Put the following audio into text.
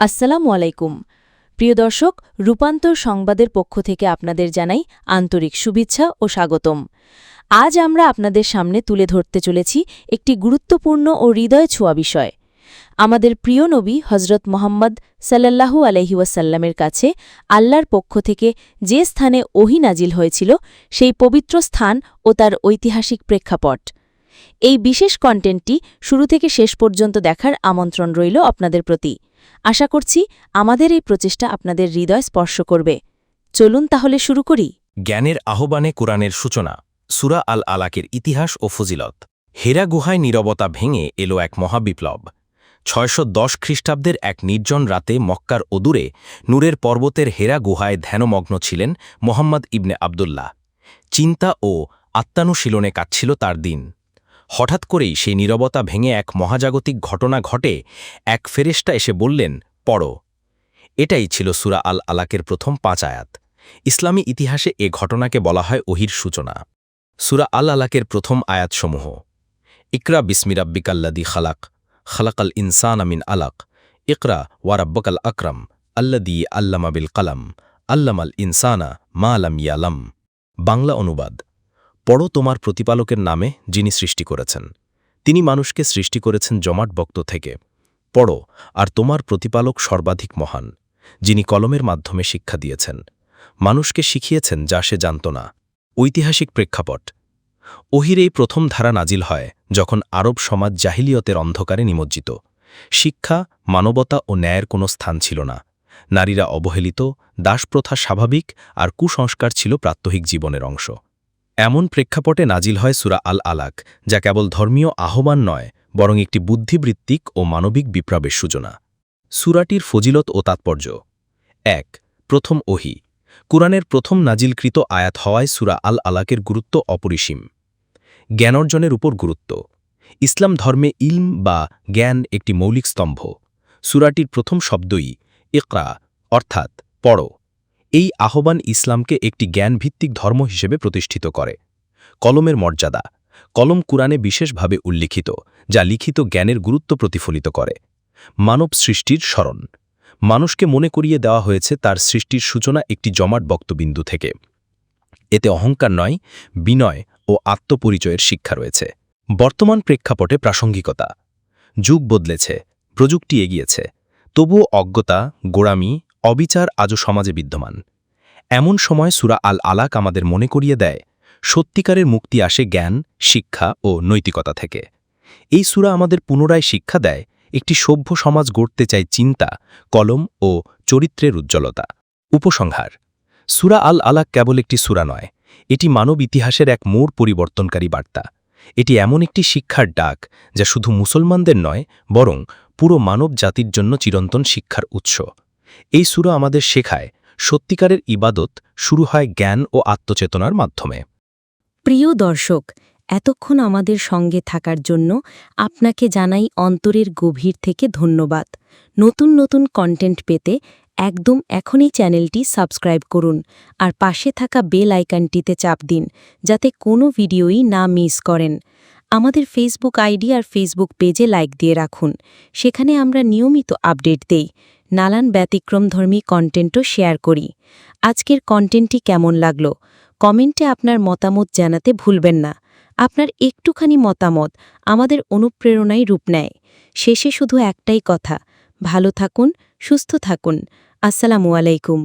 আসসালামু আলাইকুম। প্রিয় দর্শক, রূপান্তর সংবাদের পক্ষ থেকে আপনাদের জানাই আন্তরিক শুভেচ্ছা ও স্বাগতম। আজ আমরা আপনাদের সামনে তুলে ধরতে চলেছি একটি গুরুত্বপূর্ণ ও হৃদয় ছোঁয়া বিষয়। আমাদের প্রিয় নবী হজরত মোহাম্মদ সাল্লাল্লাহু আলহি ওয়াসাল্লামের কাছে আল্লাহর পক্ষ থেকে যে স্থানে ওহি নাজিল হয়েছিল, সেই পবিত্র স্থান ও তার ঐতিহাসিক প্রেক্ষাপট। এই বিশেষ কন্টেন্টটি শুরু থেকে শেষ পর্যন্ত দেখার আমন্ত্রণ রইল আপনাদের প্রতি। আশা করছি আমাদের এই প্রচেষ্টা আপনাদের হৃদয় স্পর্শ করবে। চলুন তাহলে শুরু করি। জ্ঞানের আহ্বানে কোরআনের সূচনা, সুরা আল আলাকের ইতিহাস ও ফজিলত। হেরা গুহায় নীরবতা ভেঙে এলো এক মহাবিপ্লব। ছয়শো দশ খ্রিস্টাব্দের এক নির্জন রাতে মক্কার অদূরে নূরের পর্বতের হেরা গুহায় ধ্যানমগ্ন ছিলেন মোহাম্মদ ইবনে আবদুল্লাহ। চিন্তা ও আত্মানুশীলনে কাটছিল তার দিন। হঠাৎ করেই সেই নীরবতা ভেঙে এক মহাজাগতিক ঘটনা ঘটে। এক ফেরেস্টা এসে বললেন, পড়ো। এটাই ছিল সুরা আল আলাকের প্রথম পাঁচ আয়াত। ইসলামী ইতিহাসে এ ঘটনাকে বলা হয় ওহির সূচনা। সুরা আল আলাকের প্রথম আয়াতসমূহ। ইকরা বিসমিরাব্বিকাল্লাদি খালাক খালাক আল ইনসান আমিন আলাক। ইকরা ওয়ারাব্বকাল আকরাম আল্লাদি আল্লামা কালাম, আল্লামাল ইনসানা মা আলাম ইয়ালাম। বাংলা অনুবাদ। পড়ো তোমার প্রতিপালকের নামে যিনি সৃষ্টি করেছেন, তিনি মানুষকে সৃষ্টি করেছেন জমাট বক্ত থেকে। পড়ো আর তোমার প্রতিপালক সর্বাধিক মহান, যিনি কলমের মাধ্যমে শিক্ষা দিয়েছেন। মানুষকে শিখিয়েছেন যা সে জানত না। ঐতিহাসিক প্রেক্ষাপট। ওহির এই প্রথম ধারা নাজিল হয় যখন আরব সমাজ জাহিলিয়তের অন্ধকারে নিমজ্জিত। শিক্ষা, মানবতা ও ন্যায়ের কোনো স্থান ছিল না। নারীরা অবহেলিত, দাসপ্রথা স্বাভাবিক আর কুসংস্কার ছিল প্রাত্যহিক জীবনের অংশ। এমন প্রেক্ষাপটে নাজিল হয় সুরা আল আলাক যা কেবল ধর্মীয় আহ্বান নয়, বরং একটি বুদ্ধিবৃত্তিক ও মানবিক বিপ্লবের সূচনা। সুরাটির ফজিলত ও তাৎপর্য। এক, প্রথম ওহি। কুরআনের প্রথম নাজিলকৃত আয়াত হওয়ায় সুরা আল আলাকের গুরুত্ব অপরিসীম। জ্ঞান অর্জনের উপর গুরুত্ব। ইসলাম ধর্মে ইলম বা জ্ঞান একটি মৌলিক স্তম্ভ। সুরাটির প্রথম শব্দই ইকরা, অর্থাৎ পড়ো। এই আহ্বান ইসলামকে একটি জ্ঞানভিত্তিক ধর্ম হিসেবে প্রতিষ্ঠিত করে। কলমের মর্যাদা। কলম কুরআনে বিশেষভাবে উল্লিখিত, যা লিখিত জ্ঞানের গুরুত্ব প্রতিফলিত করে। মানব সৃষ্টির স্মরণ। মানুষকে মনে করিয়ে দেওয়া হয়েছে তার সৃষ্টির সূচনা একটি জমাট বক্তবিন্দু থেকে। এতে অহংকার নয়, বিনয় ও আত্মপরিচয়ের শিক্ষা রয়েছে। বর্তমান প্রেক্ষাপটে প্রাসঙ্গিকতা। যুগ বদলেছে, প্রযুক্তি এগিয়েছে। তবুও অজ্ঞতা, গোড়ামি অবিচার আজও সমাজে বিদ্যমান। এমন সময় সুরা আল আলাক আমাদের মনে করিয়ে দেয়, সত্যিকারের মুক্তি আসে জ্ঞান, শিক্ষা ও নৈতিকতা থেকে। এই সুরা আমাদের পুনরায় শিক্ষা দেয়, একটি সভ্য সমাজ গড়তে চায় চিন্তা, কলম ও চরিত্রের উজ্জ্বলতা। উপসংহার, সুরা আল আলাক কেবল একটি সুরা নয়, এটি মানব ইতিহাসের এক মোড় পরিবর্তনকারী বার্তা। এটি এমন একটি শিক্ষার ডাক, যা শুধু মুসলমানদের নয়, বরং পুরো মানব জাতির জন্য চিরন্তন শিক্ষার উৎস। এই সুরা আমাদের শেখায় সত্যিকারের ইবাদত শুরু হয় জ্ঞান ও আত্মচেতনার মাধ্যমে। প্রিয় দর্শক, এতক্ষণ আমাদের সঙ্গে থাকার জন্য আপনাকে জানাই অন্তরের গভীর থেকে ধন্যবাদ। নতুন নতুন কন্টেন্ট পেতে একদম এখনই চ্যানেলটি সাবস্ক্রাইব করুন আর পাশে থাকা বেল আইকনটিতে চাপ দিন যাতে কোনো ভিডিওই না মিস করেন। আমাদের ফেসবুক আইডি আর ফেসবুক পেজে লাইক দিয়ে রাখুন। সেখানে আমরা নিয়মিত আপডেট দেই। নানান ব্যতিক্রমধর্মী কন্টেন্টও শেয়ার করি। আজকের কন্টেন্টটি কেমন লাগল? কমেন্টে আপনার মতামত জানাতে ভুলবেন না। আপনার একটুখানি মতামত আমাদের অনুপ্রেরণায় রূপ নেয়। শেষে শুধু একটাই কথা, ভালো থাকুন, সুস্থ থাকুন। আসসালামু আলাইকুম।